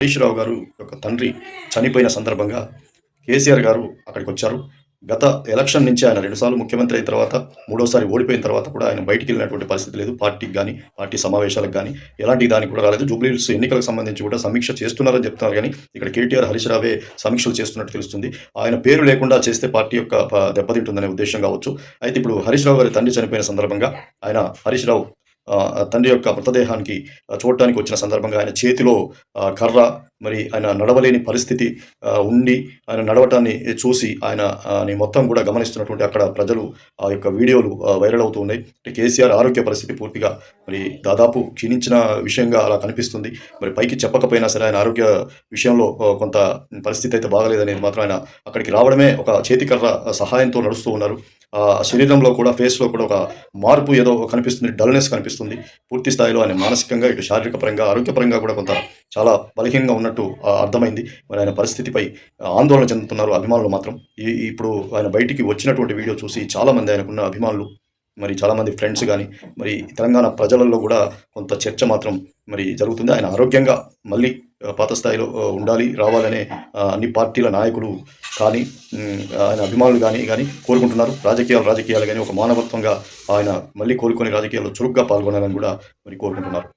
హరీష్ రావు గారు యొక్క తండ్రి చనిపోయిన సందర్భంగా కేసీఆర్ గారు అక్కడికి వచ్చారు. గత ఎలక్షన్ నుంచి ఆయన రెండుసార్లు ముఖ్యమంత్రి అయిన తర్వాత మూడోసారి ఓడిపోయిన తర్వాత కూడా ఆయన బయటికి వెళ్ళినటువంటి పరిస్థితి లేదు. పార్టీకి కానీ పార్టీ సమావేశాలకు కానీ ఎలాంటి దానికి కూడా రాలేదు. జూబ్లీస్ ఎన్నికలకు సంబంధించి కూడా సమీక్ష చేస్తున్నారని చెప్తున్నారు. కానీ ఇక్కడ కేటీఆర్ హరీష్ రావే సమీక్షలు చేస్తున్నట్టు తెలుస్తుంది. ఆయన పేరు లేకుండా చేస్తే పార్టీ యొక్క దెబ్బతింటుందనే ఉద్దేశం కావచ్చు. అయితే ఇప్పుడు హరీష్ రావు గారి తండ్రి చనిపోయిన సందర్భంగా ఆయన హరీష్ రావు తండ్రి యొక్క మృతదేహానికి చూడటానికి వచ్చిన సందర్భంగా ఆయన చేతిలో కర్ర మరి ఆయన నడవలేని పరిస్థితి ఉండి ఆయన నడవటాన్ని చూసి ఆయన మొత్తం కూడా గమనిస్తున్నటువంటి అక్కడ ప్రజలు ఆ యొక్క వీడియోలు వైరల్ అవుతూ ఉన్నాయి. కేసీఆర్ ఆరోగ్య పరిస్థితి పూర్తిగా మరి దాదాపు క్షీణించిన విషయంగా అలా కనిపిస్తుంది. మరి పైకి చెప్పకపోయినా సరే ఆయన ఆరోగ్య విషయంలో కొంత పరిస్థితి అయితే బాగలేదనేది మాత్రం ఆయన అక్కడికి రావడమే ఒక చేతికర్ర సహాయంతో నడుస్తూ ఉన్నారు. శరీరంలో కూడా ఫేస్లో కూడా ఒక మార్పు ఏదో కనిపిస్తుంది డల్నెస్ కనిపిస్తుంది. పూర్తి స్థాయిలో ఆయన మానసికంగా ఇటు శారీరక పరంగా ఆరోగ్యపరంగా కూడా కొంత చాలా బలహీనంగా ఉన్నట్టు అర్థమైంది. మరి ఆయన పరిస్థితిపై ఆందోళన చెందుతున్నారు అభిమానులు మాత్రం. ఈ ఇప్పుడు ఆయన బయటికి వచ్చినటువంటి వీడియో చూసి చాలామంది ఆయనకున్న అభిమానులు మరి చాలామంది ఫ్రెండ్స్ కానీ మరి తెలంగాణ ప్రజలలో కూడా కొంత చర్చ మాత్రం మరి జరుగుతుంది. ఆయన ఆరోగ్యంగా మళ్ళీ పాత స్థాయిలో ఉండాలి రావాలనే అన్ని పార్టీల నాయకులు కానీ ఆయన అభిమానులు కానీ కానీ కోరుకుంటున్నారు. రాజకీయాలు రాజకీయాలు కానీ ఒక మానవత్వంగా ఆయన మళ్ళీ కోరుకొని రాజకీయాల్లో చురుగ్గా పాల్గొనాలని కూడా మరి కోరుకుంటున్నారు.